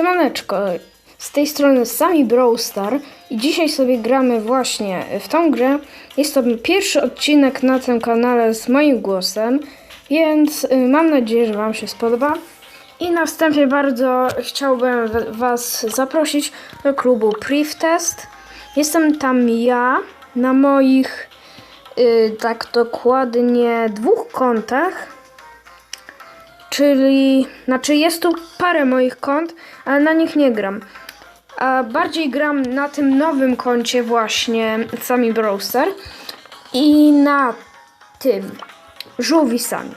Siemaneczko, z tej strony Sami Brawl Star i dzisiaj sobie gramy właśnie w tą grę. Jest to pierwszy odcinek na tym kanale z moim głosem, więc y, mam nadzieję, że Wam się spodoba. I na wstępie bardzo chciałbym Was zaprosić do klubu Priv Test. Jestem tam ja na moich, y, tak dokładnie, dwóch kontach. Czyli, znaczy jest tu parę moich kont, ale na nich nie gram. A bardziej gram na tym nowym koncie właśnie Sami Browser i na tym żółwi sami.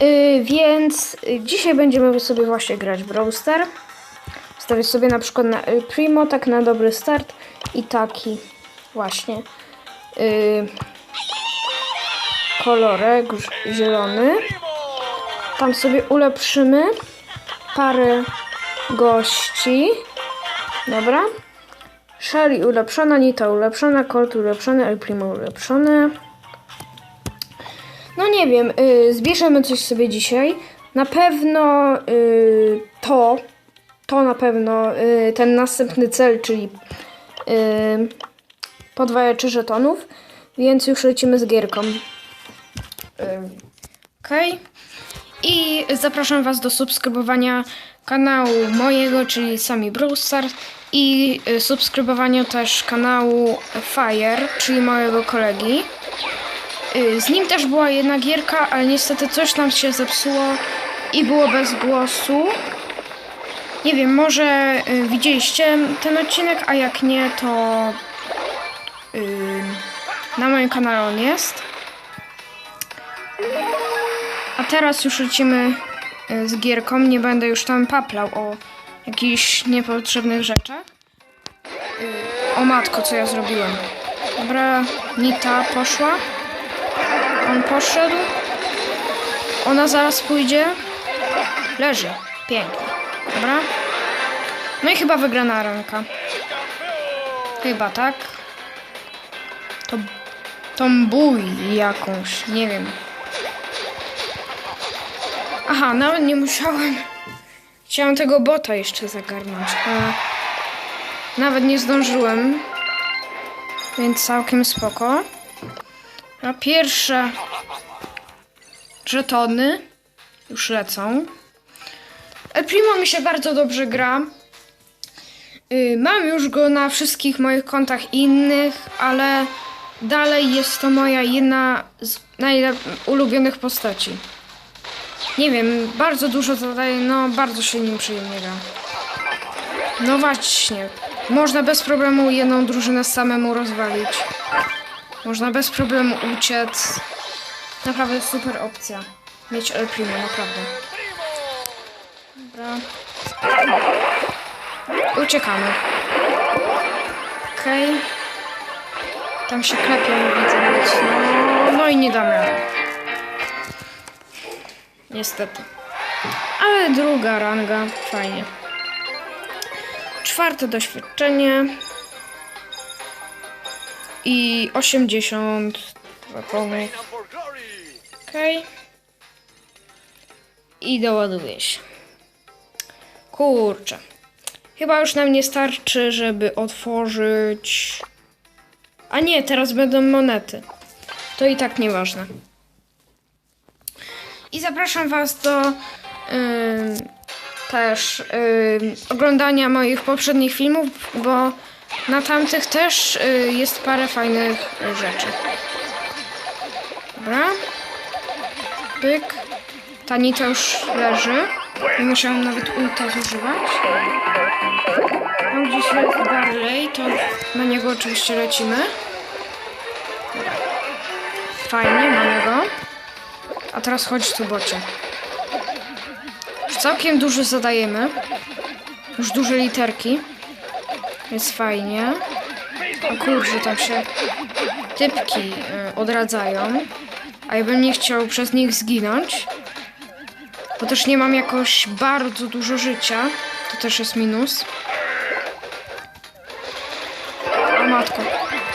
Yy, więc dzisiaj będziemy sobie właśnie grać Browser. Wstawię sobie na przykład na y, Primo, tak na dobry start i taki właśnie yy, kolorek zielony. Tam sobie ulepszymy parę gości. Dobra. Shelly ulepszona, Nita ulepszona, Colt ulepszony, El Primo ulepszony. No nie wiem, y, zbierzemy coś sobie dzisiaj. Na pewno y, to, to na pewno y, ten następny cel, czyli y, podwajaczy żetonów, więc już lecimy z gierką. Y, Okej. I zapraszam Was do subskrybowania kanału mojego, czyli Sami Brewstar i y, subskrybowania też kanału Fire, czyli mojego kolegi. Y, Z nim też była jedna gierka, ale niestety coś nam się zepsuło i było bez głosu. Nie wiem, może y, widzieliście ten odcinek, a jak nie, to na moim kanale on jest. A teraz już lecimy y, z gierką. Nie będę już tam paplał o jakichś niepotrzebnych rzeczach. Y, O matko, co ja zrobiłem. Dobra, Nita poszła. On poszedł. Ona zaraz pójdzie. Leży. Pięknie. Dobra. No i chyba wygrana ręka. Chyba, tak? To... Tą bój jakąś, nie wiem. Aha, nawet nie musiałem. Chciałem tego bota jeszcze zagarnąć, ale nawet nie zdążyłem. Więc całkiem spoko. A pierwsze żetony już lecą. El Primo mi się bardzo dobrze gra. Y, Mam już go na wszystkich moich kontach innych, ale dalej jest to moja jedna z najulubionych postaci. Nie wiem, bardzo dużo zadaje, no bardzo się nim przyjemnie gra. No właśnie, można bez problemu jedną drużynę samemu rozwalić. Można bez problemu uciec. Naprawdę super opcja. Mieć El Primo, naprawdę. Dobra. Uciekamy. Okej. Tam się klepią, widzę. No, no i nie damy. Niestety. Ale druga ranga, fajnie. Czwarte doświadczenie. I 80 pełnych. Okej. I doładuje się. Kurczę. Chyba już nam nie starczy, żeby otworzyć... A nie, teraz będą monety. To i tak nieważne. I zapraszam Was do ym, też ym, oglądania moich poprzednich filmów, bo na tamtych też y, jest parę fajnych rzeczy. Dobra. Pyk. Ta nita już leży. Nie musiałam nawet ulta zużywać. Tam gdzieś jest Barley, to na niego oczywiście lecimy. Fajnie, mamy go. A teraz chodź tu, bocie. Już całkiem dużo zadajemy. Już duże literki. Jest fajnie. O kurczę, tam się typki y, odradzają. A ja bym nie chciał przez nich zginąć. Bo też nie mam jakoś bardzo dużo życia. To też jest minus. O matko.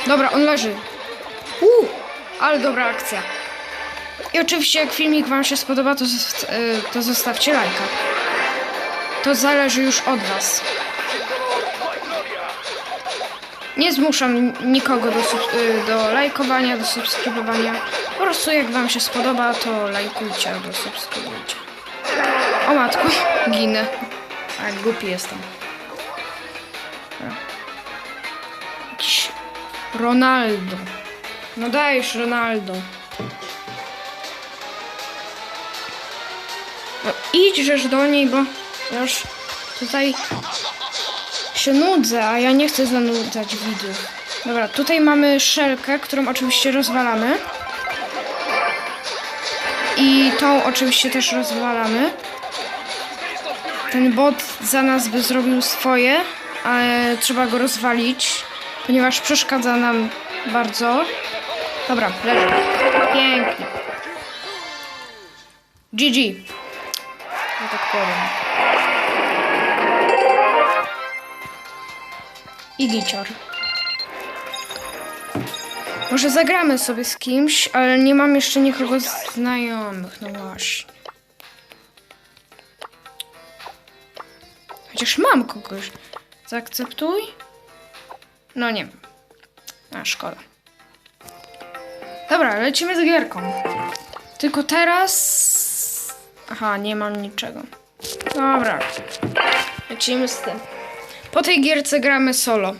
Dobra, on leży. Uuu, ale dobra akcja. I oczywiście jak filmik wam się spodoba, to, y, to zostawcie lajka. to zależy już od Was. Nie zmuszam nikogo do, y, do lajkowania, do subskrybowania. Po prostu jak Wam się spodoba, to lajkujcie albo subskrybujcie. O matko, ginę. A głupi jestem. Ronaldo. No dajesz Ronaldo. No idźesz do niej, bo już tutaj się nudzę, a ja nie chcę zanudzać widzów. Dobra, tutaj mamy szelkę, którą oczywiście rozwalamy. I tą oczywiście też rozwalamy. Ten bot za nas by zrobił swoje, ale trzeba go rozwalić, ponieważ przeszkadza nam bardzo. Dobra, leży. Pięknie. GG. Ja tak powiem. I. Może zagramy sobie z kimś, ale nie mam jeszcze nikogo znajomych, no właśnie. Chociaż mam kogoś. Zaakceptuj? No nie wiem. A, szkoda. Dobra, lecimy z gierką. Tylko teraz... Aha, nie mam niczego. Dobra. Lecimy z tym. Po tej gierce gramy solo.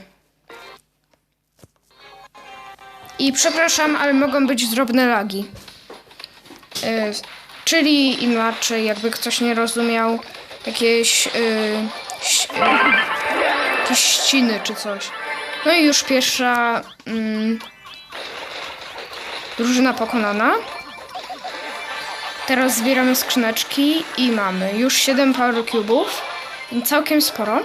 I przepraszam, ale mogą być drobne lagi. Yy, czyli inaczej, jakby ktoś nie rozumiał, jakieś, yy, yy, jakieś ściny czy coś. No i już pierwsza mm, drużyna pokonana. Teraz zbieramy skrzyneczki i mamy już 7 power cubów. Całkiem sporo.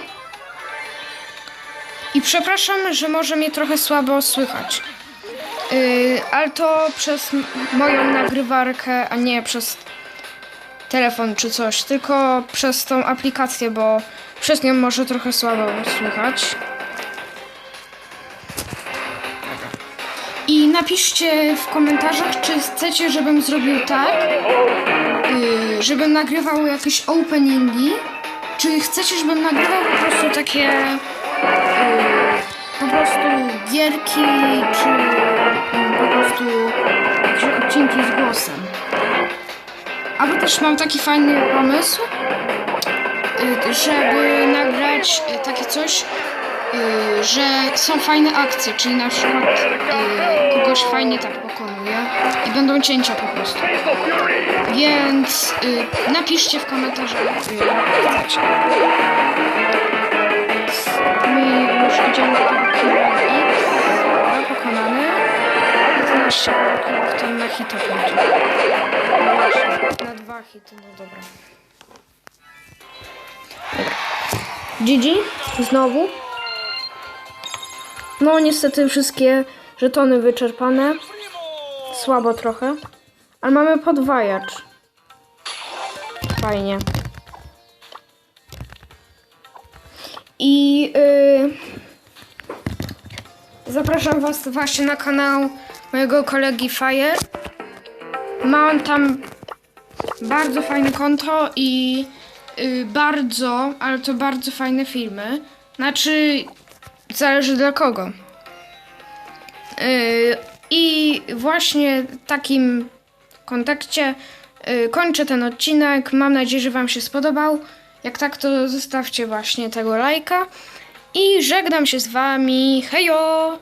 I przepraszam, że może mnie trochę słabo słychać. Yy, ale to przez moją nagrywarkę, a nie przez telefon czy coś, tylko przez tą aplikację, bo przez nią może trochę słabo słychać. Napiszcie w komentarzach, czy chcecie, żebym zrobił tak, yy, żebym nagrywał jakieś openingi, czy chcecie, żebym nagrywał po prostu takie yy, po prostu gierki, czy yy, po prostu jakieś odcinki z głosem. Albo też mam taki fajny pomysł, yy, żeby nagrać yy, takie coś, yy, że są fajne akcje, czyli na przykład yy, kogoś fajnie tak pokonuje i będą cięcia po prostu. Więc yy, napiszcie w komentarzach, jak chcecie. My już idziemy do tego killa X. Dobra, pokonany. 11 killów to na hita będzie. No na dwa hity, no dobra. Dobra. GG, znowu. No niestety wszystkie żetony wyczerpane. Słabo trochę. Ale mamy podwajacz. Fajnie. I yy, zapraszam Was właśnie na kanał mojego kolegi Fire. Mam tam bardzo fajne konto i yy, bardzo, ale to bardzo fajne filmy. Znaczy, zależy dla kogo. Yy, I właśnie w takim kontekście yy, kończę ten odcinek. Mam nadzieję, że Wam się spodobał. Jak tak, to zostawcie właśnie tego lajka. I żegnam się z Wami. Hejo!